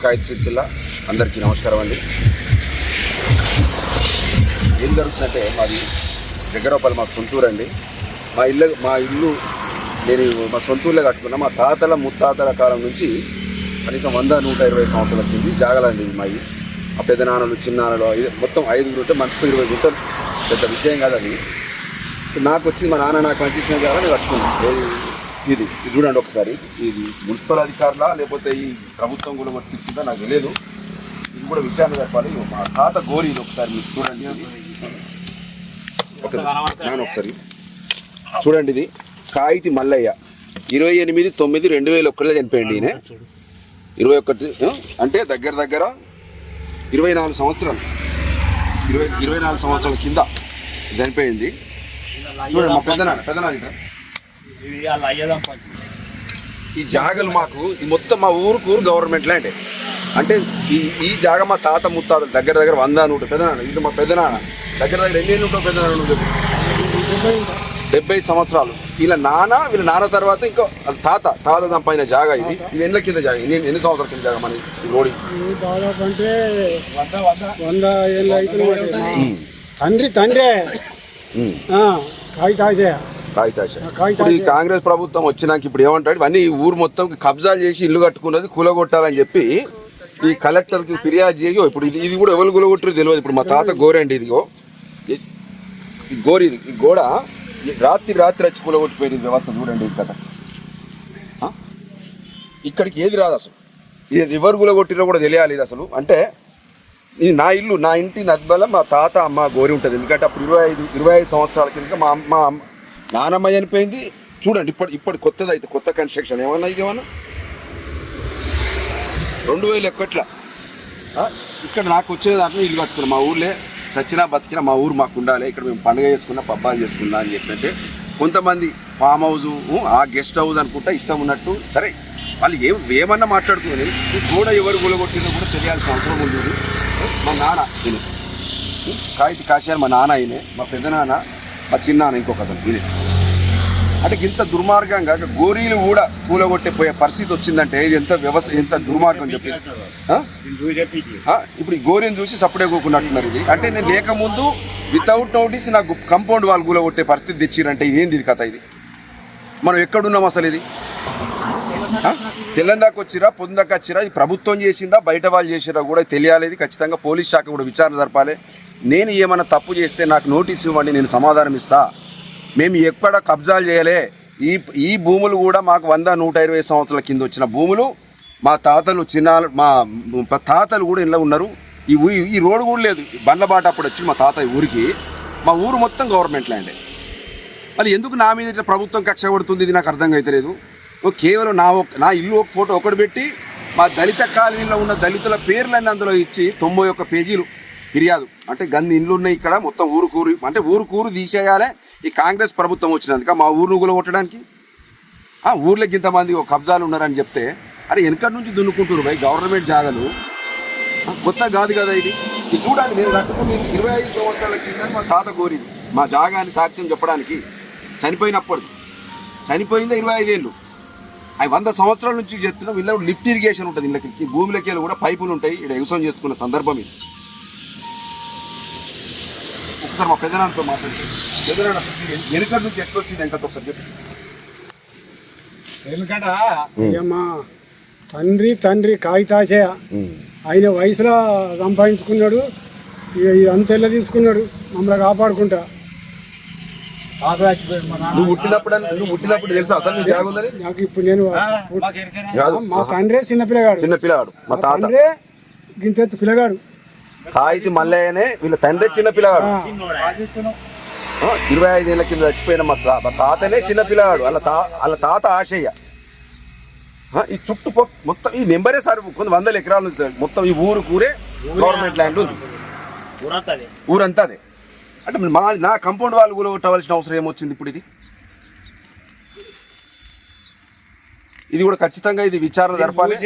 Royal Sircilla అందరికీ నమస్కారం అండి. ఏం జరుగుతుందంటే మాది జగ్గరపల్లి మా సొంతూరు అండి. మా ఇల్లు మా ఇల్లు నేను మా సొంతూరులో కట్టుకున్నా. మా తాతల ముత్తాతల కాలం నుంచి కనీసం వంద నూట ఇరవై సంవత్సరాల కింది జాగలండి మావి ఆ పెద్ద నాన్నలు చిన్నాన్నలు మొత్తం ఐదుగురు ఉంటే మనిషికి ఇరవై గుంటలు. పెద్ద విషయం కాదు అది నాకు వచ్చి మా నాన్న నాకు అందించిన జాగా నేను కట్టుకున్నాను ఇది ఇది చూడండి ఒకసారి. ఇది మున్సిపల్ అధికారులా? లేకపోతే ఈ ప్రభుత్వం కూడా పట్టించిందా? నాకు తెలియదు ఇది కూడా విచారణ జరపాలి. మా తాత గోరి ఇది ఒకసారి మీరు చూడండి ఒకసారి. చూడండి ఇది. కాగితి మల్లయ్య. ఇరవై ఎనిమిది తొమ్మిది రెండు వేల ఒకటిలో చనిపోయింది ఈయన. ఇరవై ఒకటి అంటే దగ్గర దగ్గర ఇరవై నాలుగు సంవత్సరాలు. ఇరవై ఇరవై నాలుగు సంవత్సరాల కింద చనిపోయింది. చూడండి మా పెద్దనాన్న పెద్దనాన్న ఇక్కడ. ఈ జాగలు మాకు ఈ మొత్తం మా ఊరుకు ఊరు గవర్నమెంట్ ల్యాండ్ అంటే ఈ ఈ జాగ మా తాత ముత్తాత దగ్గర దగ్గర వంద నూట పెద్దనాన్న ఇది మా పెద్దనాన్న దగ్గర దగ్గర ఎన్ని ఏళ్ళు ఉంటావు పెద్దనాన్న నువ్వు చెప్పు. డెబ్బై సంవత్సరాలు. వీళ్ళ నాన్న వీళ్ళ నాన్న తర్వాత ఇంకో తాత తాత సంపైన జాగా ఇది. ఇది ఎన్ని కింద జాగా ఎన్ని ఎన్ని సంవత్సరాల కింద జాగా మన దాదాపు అంటే వంద ఏళ్ళు అవుతుంది తండ్రి తండ్రే. తాసే కాగితాశ. ఇప్పుడు ఈ కాంగ్రెస్ ప్రభుత్వం వచ్చినాక ఇప్పుడు ఏమంటాడు? ఇవన్నీ ఈ ఊరు మొత్తం కబ్జాలు చేసి ఇల్లు కట్టుకున్నది కూలగొట్టాలని చెప్పి ఈ కలెక్టర్కి ఫిర్యాదు చేసి ఇప్పుడు ఇది ఇది కూడా ఎవరు కూలగొట్టరు తెలియదు. ఇప్పుడు మా తాత గోరండి ఇదిగో. ఈ- గోరి ఇది ఈ గోడ రాత్రి రాత్రి వచ్చి కూలగొట్టిపోయింది వ్యవస్థ చూడండి ఈ కథ? ఇక్కడికి ఏది రాదు అసలు. ఇది ఎవరు కూలగొట్టిరో కూడా తెలియాలి ఇది అసలు. అంటే ఇది నా ఇల్లు నా ఇంటి నద్బల మా తాత అమ్మ గోరి ఉంటుంది. ఎందుకంటే అప్పుడు ఇరవై ఐదు ఇరవై ఐదు సంవత్సరాల కింద మా అమ్మ- నానమ్మ చనిపోయింది చూడండి ఇప్పుడు ఇప్పుడు కొత్తది అయితే కొత్త కన్స్ట్రక్షన్ ఏమన్నా ఇది ఏమన్నా రెండు వేలు ఎక్కట్లా. ఇక్కడ నాకు వచ్చేదాకా ఇల్లు కట్టుకున్నా మా ఊర్లే. చచ్చినా బతికినా మా ఊరు మాకు ఉండాలి. ఇక్కడ మేము పండుగ చేసుకున్నా పబ్బాలు చేసుకున్నా అని చెప్పంటే కొంతమంది ఫామ్ హౌస్ ఆ గెస్ట్ హౌస్ అనుకుంటా ఇష్టం ఉన్నట్టు. సరే వాళ్ళు ఏం ఏమన్నా మాట్లాడుకుని ఈ గోడ ఎవరు గులగొట్టిందో కూడా తెలియాల్సిన అవసరం ఉంది. మా నాన్న ఈయన. కాగితి కాశారు మా నాన్న ఈయనే మా పెద్దనాన్న మా చిన్నాన్న ఇంకొక అతను ఈయన. అంటే ఇంత దుర్మార్గంగా గోరీలు కూడా కూలగొట్టే పోయే పరిస్థితి వచ్చిందంటే ఇది ఎంత వ్యవస్థ ఎంత దుర్మార్గం చెప్పి? ఇప్పుడు ఈ గోరీని చూసి సప్పుడే కూకున్నట్టున్నారు ఇది. అంటే నేను లేకముందు వితౌట్ నోటీస్ నాకు కంపౌండ్ వాళ్ళు కూలగొట్టే పరిస్థితి తెచ్చిరంటే ఇదేంది ఇది కథ ఇది? మనం ఎక్కడున్నాం అసలు ఇది? ఆ? వచ్చిరా పొందాక వచ్చిరా ఇది ప్రభుత్వం చేసిందా బయట వాళ్ళు చేసిరా కూడా తెలియాలి ఇది. ఖచ్చితంగా పోలీస్ శాఖ కూడా విచారణ జరపాలి. నేను ఏమైనా తప్పు చేస్తే నాకు నోటీస్ ఇవ్వండి నేను సమాధానం ఇస్తాను మేము ఎక్కడ కబ్జాలు చేయలే. ఈ ఈ భూములు కూడా మాకు వంద నూట ఇరవై సంవత్సరాల కింద వచ్చిన భూములు. మా తాతలు చిన్న మా తాతలు కూడా ఇంట్లో ఉన్నారు. ఈ ఈ రోడ్డు కూడా లేదు. బండ్లబాట అప్పుడు వచ్చి మా తాత ఊరికి. మా ఊరు మొత్తం గవర్నమెంట్ ల్యాండే. మరి ఎందుకు నా మీద ఇట్లా ప్రభుత్వం కక్ష కొడుతుంది? ఇది నాకు అర్థం అవుతలేదు ఓ కేవలం నా ఒక్క నా ఇల్లు ఒక ఫోటో ఒకటి పెట్టి మా దళిత కాలనీలో ఉన్న దళితుల పేర్లన్నీ అందులో ఇచ్చి తొంభై ఒక్క పేజీలు ఫిర్యాదు. అంటే గంది ఇండ్లు ఉన్నాయి ఇక్కడ మొత్తం ఊరు కూరు అంటే ఊరు కూరు తీసేయాలి. ఈ కాంగ్రెస్ ప్రభుత్వం వచ్చినందుక మా ఊరును కూడా కొట్టడానికి? ఆ ఊర్లోకి ఇంతమంది ఒక కబ్జాలు ఉన్నారని చెప్తే అరే వెనకటి నుంచి దున్నుకుంటున్నారు భయ్ గవర్నమెంట్ జాగాలు. కొత్త కాదు కదా ఇది. ఇది చూడండి నేను కట్టుకుని ఇరవై ఐదు సంవత్సరాల కింద మా తాత కోరింది. మా జాగాన్ని సాక్ష్యం చెప్పడానికి చనిపోయినప్పుడు చనిపోయిందే ఇరవై ఐదేళ్ళు. అవి వంద సంవత్సరాల నుంచి చెప్తున్నాం వీళ్ళ లిఫ్ట్ ఇరిగేషన్ ఉంటుంది వీళ్ళకి ఈ భూమిలోకి వెళ్ళి కూడా పైపులు ఉంటాయి. ఇక్కడ వ్యవసాయం చేసుకున్న సందర్భం ఇది. ఒకసారి మా పెద్దనాన్నతో మాట్లాడి వెనుకటి నుంచి ఎట్లా వచ్చింది వెనకతో ఒకసారి చెప్పి. అయ్యమ్మా తండ్రి తండ్రి కాగితాసే ఆయన వయసులో సంపాదించుకున్నాడు. ఇక ఇదంతా ఎల్ల తీసుకున్నాడు. మమ్మల్ని కాపాడుకుంటా. నువ్వు పుట్టినప్పుడు నువ్వు పుట్టినప్పుడు తెలుసా? అసలు నీ జాగా ఉందని? నాకు ఇప్పుడు నేను మా తండ్రే చిన్న పిల్లగాడు. చిన్న పిల్లగాడు. మా తాత. తండ్రే గింతెత్తు పిల్లగాడు. కాయితి మల్లయ్యనే వీళ్ళ తండ్రి చిన్న పిల్లగాడు. ఆ, ఇరవై ఐదేళ్ళ కింద చచ్చిపోయిన మా తా- మా తాతనే చిన్న పిల్లగాడు వాళ్ళ తా వాళ్ళ తాత ఆశయ్య ఆ, ఈ చుట్టుపక్క మొత్తం ఈ నెంబరే సార్ కొంత వందల ఎకరాలు ఉంది సార్ మొత్తం ఈ ఊరు కూరే గవర్నమెంట్ ల్యాండ్ ఉంది ఊరంతా అదే అంటే మా నా కంపౌండ్ వాళ్ళు కూడా కొట్టవలసిన అవసరం ఏమొచ్చింది ఇప్పుడు ఇది ఇది కూడా ఖచ్చితంగా ఇది విచారణ జరపాలి